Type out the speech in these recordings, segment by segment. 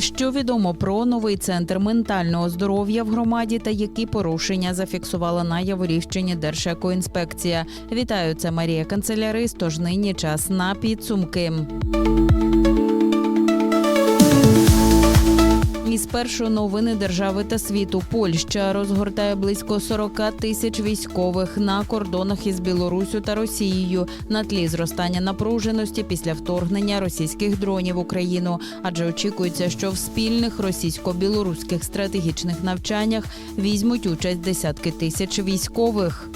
Що відомо про новий центр ментального здоров'я в громаді та які порушення зафіксувала на Яворівщині Держекоінспекція? Вітаю, це Марія Канцелярист. Тож нині час на підсумки. І спершу новини держави та світу. Польща розгортає близько 40 тисяч військових на кордонах із Білоруссю та Росією на тлі зростання напруженості після вторгнення російських дронів в Україну. Адже очікується, що в спільних російсько-білоруських стратегічних навчаннях візьмуть участь десятки тисяч військових.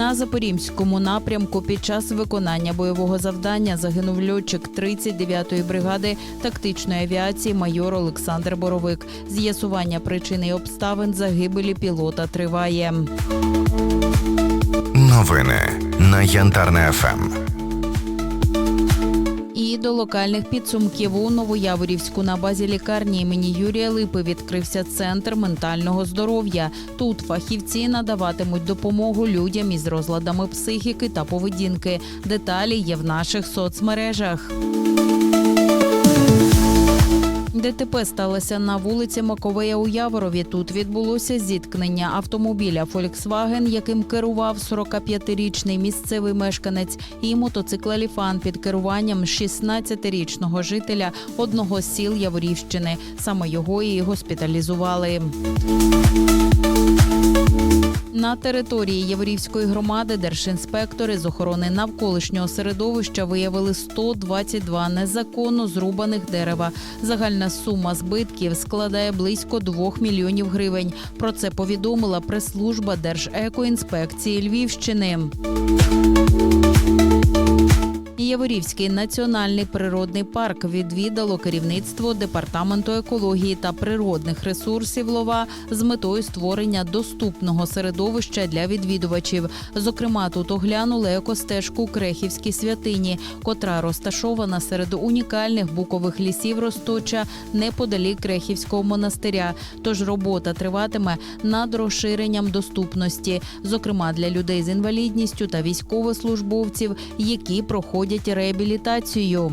На Запорізькому напрямку під час виконання бойового завдання загинув льотчик 39-ї бригади тактичної авіації майор Олександр Боровик. З'ясування причин і обставин загибелі пілота триває. Новини на Янтарне ФМ. До локальних підсумків у Новояворівську на базі лікарні імені Юрія Липи відкрився центр ментального здоров'я. Тут фахівці надаватимуть допомогу людям із розладами психіки та поведінки. Деталі є в наших соцмережах. ДТП сталося на вулиці Маковея у Яворові. Тут відбулося зіткнення автомобіля Volkswagen, яким керував 45-річний місцевий мешканець, і мотоцикла Ліфан під керуванням 16-річного жителя одного з сіл Яворівщини. Саме його і госпіталізували. На території Яворівської громади держінспектори з охорони навколишнього середовища виявили 122 незаконно зрубаних дерева. Загальна сума збитків складає близько 2 мільйонів гривень. Про це повідомила прес-служба Держекоінспекції Львівщини. Яворівський національний природний парк відвідало керівництво департаменту екології та природних ресурсів Лова з метою створення доступного середовища для відвідувачів. Зокрема, тут оглянули екостежку Крехівські святині, котра розташована серед унікальних букових лісів Росточа неподалік Крехівського монастиря. Тож робота триватиме над розширенням доступності, зокрема для людей з інвалідністю та військовослужбовців, які проходять реабілітацію.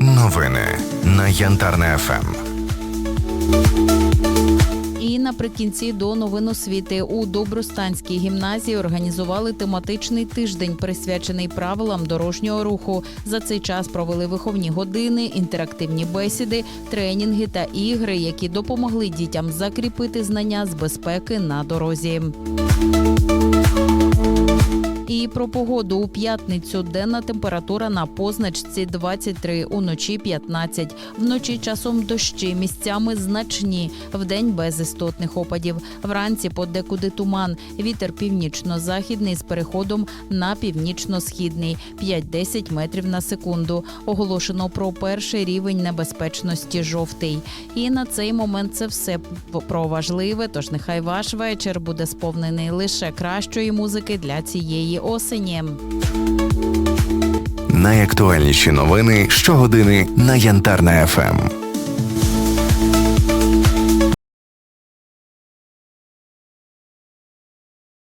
Новини на Янтарне ФМ. І наприкінці до новин освіти у Добростанській гімназії організували тематичний тиждень, присвячений правилам дорожнього руху. За цей час провели виховні години, інтерактивні бесіди, тренінги та ігри, які допомогли дітям закріпити знання з безпеки на дорозі. І про погоду у п'ятницю денна температура на позначці 23, уночі 15. Вночі часом дощі місцями значні, вдень без істотних опадів. Вранці подекуди туман. Вітер північно-західний з переходом на північно-східний 5-10 метрів на секунду. Оголошено про перший рівень небезпечності жовтий. І на цей момент це все про важливе. Тож нехай ваш вечір буде сповнений лише кращої музики для цієї осені. Найактуальніші новини щогодини на Янтарна ФМ.